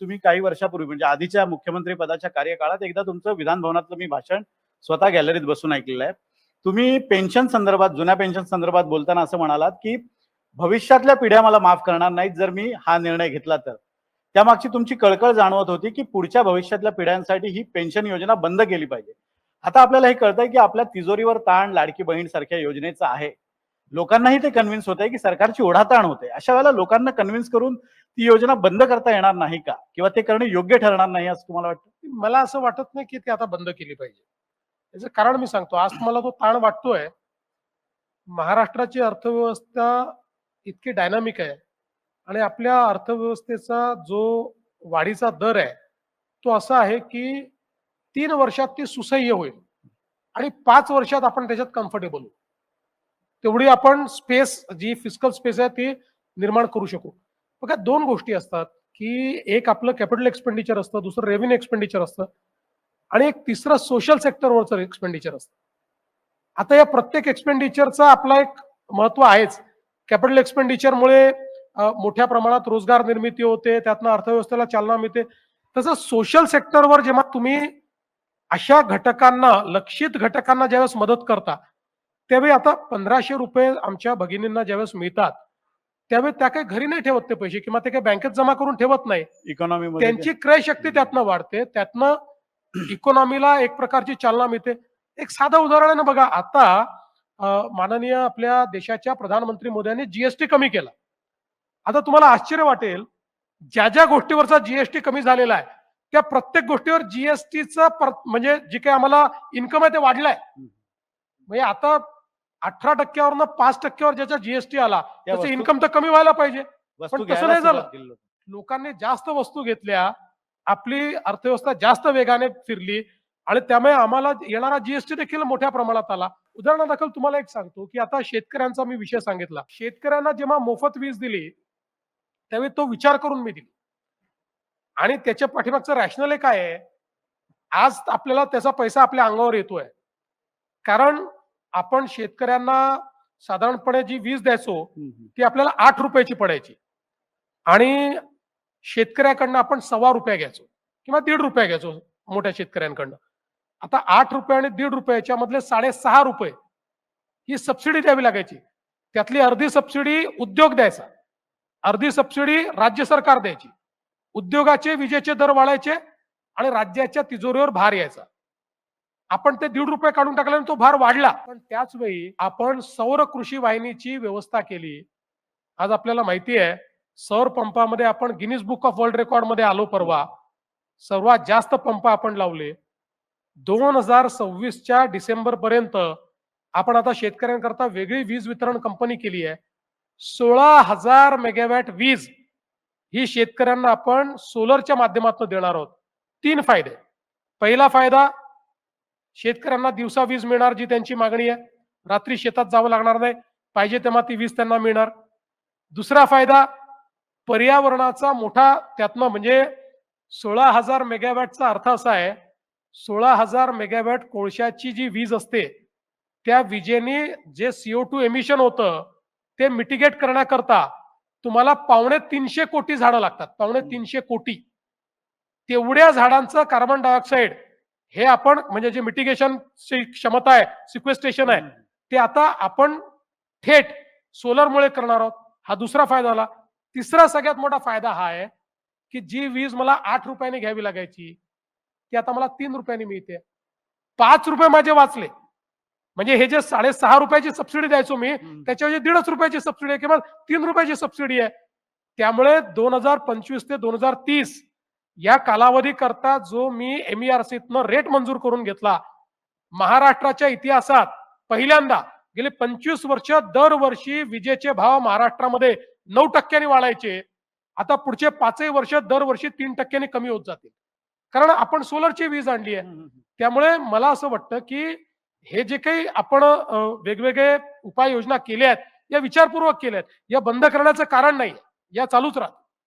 तुम्ही काही वर्षापूर्वी म्हणजे आधीच्या मुख्यमंत्री पदाच्या कार्यकाळात एकदा तुमचं विधान भवनातलं मी भाषण स्वतः गॅलरीत बसून ऐकलेलं आहे. तुम्ही पेन्शन संदर्भात जुन्या पेन्शन संदर्भात बोलताना असं म्हणालात की भविष्यातल्या पिढ्या मला माफ करणार नाहीत जर मी हा निर्णय घेतला तर. त्यामागची तुमची कळकळ जाणवत होती की पुढच्या भविष्यातल्या पिढ्यांसाठी ही पेन्शन योजना बंद केली पाहिजे. आता आपल्याला हे कळतंय की आपल्या तिजोरीवर ताण लाडकी बहीण सारख्या योजनेचं आहे. लोकांनाही ते कन्व्हिन्स होत आहे की सरकारची ओढाताण होते अशा वेळेला लोकांना कन्व्हिन्स करून ती योजना बंद करता येणार नाही का? किंवा ते करणे योग्य ठरणार नाही असं तुम्हाला वाटतं? मला असं वाटत नाही की ती आता बंद केली पाहिजे. याचं कारण मी सांगतो. आज तुम्हाला तो ताण वाटतोय. महाराष्ट्राची अर्थव्यवस्था इतकी डायनामिक आहे. आणि आपल्या अर्थव्यवस्थेचा जो वाढीचा दर आहे तो असा आहे की तीन वर्षात ती सुसह्य होईल. आणि पाच वर्षात आपण त्याच्यात कम्फर्टेबल होऊ. तेवढी आपण स्पेस जी फिजिकल स्पेस आहे ती निर्माण करू शकू. बघा दोन गोष्टी असतात की एक आपलं कॅपिटल एक्सपेंडिचर असतं दुसरं रेव्हेन्यू एक्सपेंडिचर असतं आणि एक तिसरं सोशल सेक्टरवरचं एक्सपेंडिचर असतं. आता या प्रत्येक एक्सपेंडिचरचा आपला एक महत्त्व आहेच. कॅपिटल एक्सपेंडिचरमुळे मोठ्या प्रमाणात रोजगार निर्मिती होते त्यातनं अर्थव्यवस्थेला चालना मिळते. तसं सोशल सेक्टरवर जेव्हा तुम्ही अशा घटकांना लक्षित घटकांना ज्यावेळेस मदत करता त्यावेळी आता पंधराशे रुपये आमच्या भगिनींना ज्यावेळेस मिळतात त्यावेळी त्या काही घरी नाही ठेवत ते पैसे किंवा ते काही बँकेत जमा करून ठेवत नाही. इकॉनॉमी त्यांची क्रय शक्ती त्यातनं वाढते त्यातनं इकॉनॉमीला एक प्रकारची चालना मिळते. एक साधं उदाहरण आहे ना बघा आता माननीय आपल्या देशाच्या प्रधानमंत्री मोदयांनी जीएसटी कमी केला. आता तुम्हाला आश्चर्य वाटेल ज्या ज्या गोष्टीवरचा जीएसटी कमी झालेला आहे त्या प्रत्येक गोष्टीवर जीएसटीचा म्हणजे जे काही आम्हाला इन्कम आहे ते वाढलंय. म्हणजे आता अठरा टक्क्यावरनं पाच टक्क्यावर ज्याचा जीएसटी आला त्या त्याचं इन्कम तर कमी व्हायला पाहिजे. पण तसं नाही झालं. लोकांनी. जास्त वस्तू घेतल्या आपली अर्थव्यवस्था जास्त वेगाने फिरली आणि त्यामुळे आम्हाला येणारा जीएसटी देखील मोठ्या प्रमाणात आला. उदाहरणादाखल तुम्हाला एक सांगतो की आता शेतकऱ्यांचा मी विषय सांगितला. शेतकऱ्यांना जेव्हा मोफत वीज दिली त्यावेळी तो विचार करून मी दिली. आणि त्याच्या पाठीमागचं रॅशनल काय आहे? आज आपल्याला त्याचा पैसा आपल्या अंगावर येतोय. कारण आपण शेतकऱ्यांना साधारणपणे जी वीज द्यायचो. ती आपल्याला आठ रुपयाची पडायची. आणि शेतकऱ्याकडनं आपण सव्वा रुपया घ्यायचो किंवा दीड रुपया घ्यायचो मोठ्या शेतकऱ्यांकडनं. आता आठ रुपये आणि दीड रुपयाच्या मधले साडेसहा रुपये ही सबसिडी द्यावी लागायची. त्यातली अर्धी सबसिडी उद्योग द्यायचा. अर्धी सबसिडी राज्य सरकार द्यायची. उद्योगाचे विजेचे दर वाढायचे आणि राज्याच्या तिजोरीवर भार यायचा. आपण ते दीड रुपये काढून टाकल्याने तो भार वाढला. पण त्याच वेळी आपण सौर कृषी वाहिनीची व्यवस्था केली. आज आपल्याला माहिती आहे सौर पंपामध्ये आपण गिनीज बुक ऑफ वर्ल्ड रेकॉर्डमध्ये आलो परवा. सर्वात जास्त पंप आपण लावले. दोन हजार सव्वीसच्या डिसेंबर पर्यंत आपण आता शेतकऱ्यांकरता वेगळी वीज वितरण कंपनी केली आहे. सोळा हजार मेगावॅट वीज ही शेतकऱ्यांना आपण सोलरच्या माध्यमातून देणार आहोत. तीन फायदे. पहिला फायदा शेतकऱ्यांना दिवसा वीज मिळणार जी त्यांची मागणी आहे. रात्री शेतात जावं लागणार नाही. पाहिजे तेव्हा ती वीज त्यांना मिळणार. दुसरा फायदा पर्यावरणाचा मोठा त्यातनं म्हणजे सोळा हजार मेगावॅटचा अर्थ असा आहे सोळा हजार मेगावॅट कोळशाची जी वीज असते त्या विजेने जे सीओ टू एमिशन होतं ते मिटिगेट करण्याकरता तुम्हाला पावणे तीनशे कोटी झाडं लागतात. पावणे तीनशे कोटी. तेवढ्या झाडांचं कार्बन डायऑक्साईड हे आपण म्हणजे जे मिटिगेशन क्षमता आहे सिक्वेस्टेशन आहे ते आता आपण थेट सोलरमुळे करणार आहोत. हा दुसरा फायदा झाला. तिसरा सगळ्यात मोठा फायदा हा आहे की जी वीज मला आठ रुपयाने घ्यावी लागायची ती आता मला तीन रुपयाने मिळते. पाच रुपये माझे वाचले. म्हणजे हे जे साडेसहा रुपयाची सबसिडी द्यायचो मी. त्याच्याऐवजी दीडच रुपयाची सबसिडी आहे किंवा तीन रुपयाची सबसिडी आहे त्यामुळे दोन हजार पंचवीस ते दोन हजार तीस या कालावधी करता जो मी एमईआरसीतनं रेट मंजूर करून घेतला महाराष्ट्राच्या इतिहासात पहिल्यांदा गेले पंचवीस वर्ष दरवर्षी विजेचे भाव महाराष्ट्रामध्ये नऊ टक्क्यांनी वाढायचे. आता पुढचे पाचही वर्ष दरवर्षी तीन टक्क्यांनी कमी होत जातील. कारण आपण सोलरची वीज आणली आहे. त्यामुळे मला असं वाटतं की हे जे काही आपण वेगवेगळे उपाययोजना केल्या आहेत या विचारपूर्वक केल्या आहेत या बंद करण्याचं कारण नाही या चालूच राहत